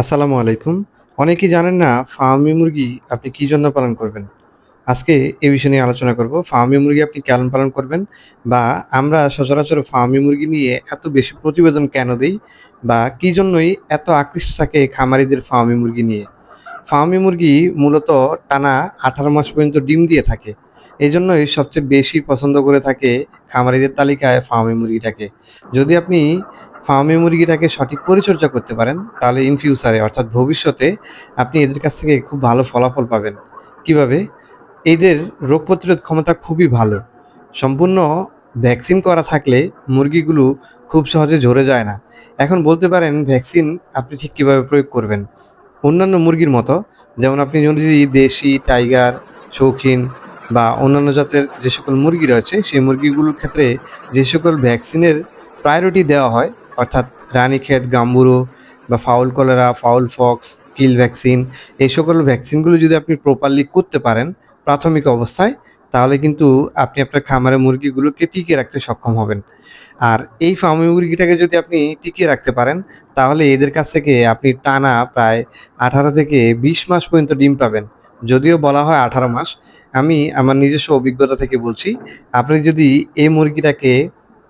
আসসালামু আলাইকুম। অনেকেই জানেন না ফার্মি মুরগি আপনি কি জন্য পালন করবেন? আজকে এই বিষয় নিয়ে আলোচনা করব ফার্মি মুরগি আপনি কেন পালন করবেন? বা আমরা সচরাচর ফার্মি মুরগি নিয়ে এত বেশি প্রতিবেদন কেন দিই? বা কি জন্যই এত আকৃষ্ট থাকে খামারিদের ফার্মি মুরগি নিয়ে? ফার্মি মুরগি মূলত টানা আঠারো মাস পর্যন্ত ডিম দিয়ে থাকে। এই জন্যই সবচেয়ে বেশি পছন্দ করে থাকে খামারিদের তালিকায় ফার্মি মুরগিটাকে। যদি আপনি ফার্মি মুরগিটাকে সঠিক পরিচর্যা করতে পারেন, তাহলে ইন ফিউচারে অর্থাৎ ভবিষ্যতে, আপনি এদের কাছ থেকে খুব ভালো ফলাফল পাবেন। কীভাবে? এদের রোগ প্রতিরোধ ক্ষমতা খুবই ভালো। সম্পূর্ণ ভ্যাকসিন করা থাকলে মুরগিগুলো খুব সহজে ঝরে যায় না। এখন বলতে পারেন ভ্যাকসিন আপনি ঠিক কীভাবে প্রয়োগ করবেন? অন্যান্য মুরগির মতো, যেমন আপনি যদি দেশি টাইগার শৌখিন বা অন্যান্য জাতের যে সকল মুরগি রয়েছে, সেই মুরগিগুলোর ক্ষেত্রে যে সকল ভ্যাকসিনের প্রায়োরিটি দেওয়া হয় অর্থাৎ রানীক্ষেত, গাম্বুরো বা fowl cholera, fowl pox, kill vaccine, এই সকল ভ্যাকসিনগুলো যদি আপনি প্রপারলি করতে পারেন প্রাথমিক অবস্থায়, তাহলে কিন্তু আপনি আপনার খামারের মুরগিগুলোকে টিকিয়ে রাখতে সক্ষম হবেন। আর এই ফার্মি মুরগিটাকে যদি আপনি টিকিয়ে রাখতে পারেন, তাহলে এদের কাছ থেকে আপনি টানা প্রায় আঠারো থেকে বিশ মাস পর্যন্ত ডিম পাবেন। যদিও বলা হয় আঠারো মাস, আমি আমার নিজস্ব অভিজ্ঞতা থেকে বলছি, আপনি যদি এই মুরগিটাকে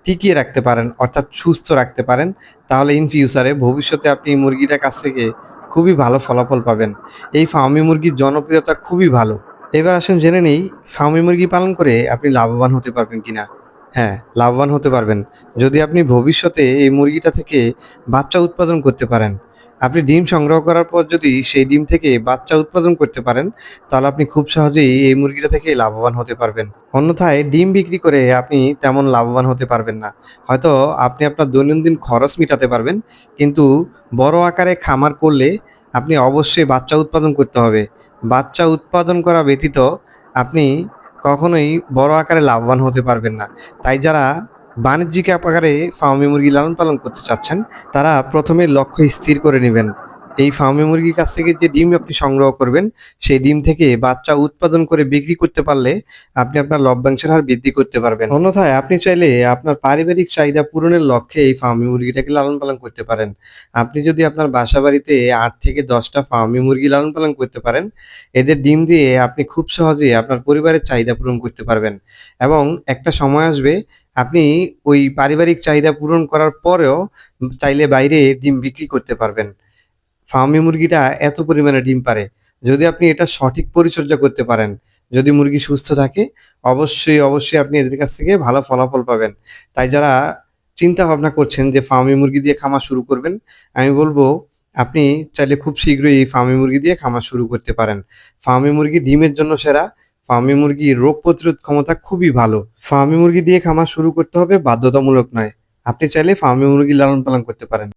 টিকিয়ে রাখতে পারেন, অর্থাৎ সুস্থ রাখতে পারেন, তাহলে ইন ফিউচারে ভবিষ্যতে আপনি এই মুরগিটার কাছ থেকে খুবই ভালো ফলাফল পাবেন। এই ফার্মি মুরগির জনপ্রিয়তা খুবই ভালো। এবার আসেন জেনে নেই ফার্মি মুরগি পালন করে আপনি লাভবান হতে পারবেন কিনা? হ্যাঁ লাভবান হতে পারবেন। যদি আপনি ভবিষ্যতে এই মুরগিটা থেকে বাচ্চা উৎপাদন করতে পারেন আপনি ডিম সংগ্রহ করার পর যদি সেই ডিম থেকে বাচ্চা উৎপাদন করতে পারেন, তাহলে আপনি খুব সহজেই এই মুরগিটা থেকে লাভবান হতে পারবেন। অন্যথায় ডিম বিক্রি করে আপনি তেমন লাভবান হতে পারবেন না। হয়তো আপনি আপনার দৈনন্দিন খরচ মেটাতে পারবেন, কিন্তু বড় আকারে খামার করলে আপনি অবশ্যই বাচ্চা উৎপাদন করতে হবে। বাচ্চা উৎপাদন করা ব্যতীত আপনি কখনোই বড় আকারে লাভবান হতে পারবেন না। তাই যারা বাণিজ্যিক আকারে ফার্মি মুরগি লালন পালন করতে চাচ্ছেন তারা প্রথমে লক্ষ্য স্থির করে নেবেন। এই ফার্মি মুরগির কাছ থেকে যে ডিম আপনি সংগ্রহ করবেন, সেই ডিম থেকে বাচ্চা উৎপাদন করে বিক্রি করতে পারলে আপনি আপনার লভ্যাংশের হার বৃদ্ধি করতে পারবেন। অন্যথায় আপনি চাইলে আপনার পারিবারিক চাহিদা পূরণের লক্ষ্যে এই ফার্মি মুরগিটাকে লালন পালন করতে পারেন। আপনি যদি আপনার বাসা বাড়িতে আট থেকে দশটা ফার্মি মুরগি লালন পালন করতে পারেন, এদের ডিম দিয়ে আপনি খুব সহজে আপনার পরিবারের চাহিদা পূরণ করতে পারবেন। এবং একটা সময় আসবে, আপনি ওই পারিবারিক চাহিদা পূরণ করার পরেও চাইলে বাইরে ডিম বিক্রি করতে পারবেন। ফার্মি মুরগিটা এত পরিমাণে ডিম পারে। যদি আপনি এটা সঠিক পরিচর্যা করতে পারেন, যদি মুরগি সুস্থ থাকে, অবশ্যই অবশ্যই আপনি এদের কাছ থেকে ভালো ফলাফল পাবেন। তাই যারা চিন্তা ভাবনা করছেন যে ফার্মি মুরগি দিয়ে খামার শুরু করবেন, আমি বলব আপনি চাইলে খুব শীঘ্রই ফার্মি মুরগি দিয়ে খামার শুরু করতে পারেন। ফার্মি মুরগি ডিমের জন্য সেরা, ফার্মি মুরগির রোগ প্রতিরোধ ক্ষমতা খুবই ভালো। ফার্মি মুরগি দিয়ে খামার শুরু করতে হবে বাধ্যতামূলক নয়। আপনি চাইলে ফার্মি মুরগি লালন পালন করতে পারেন।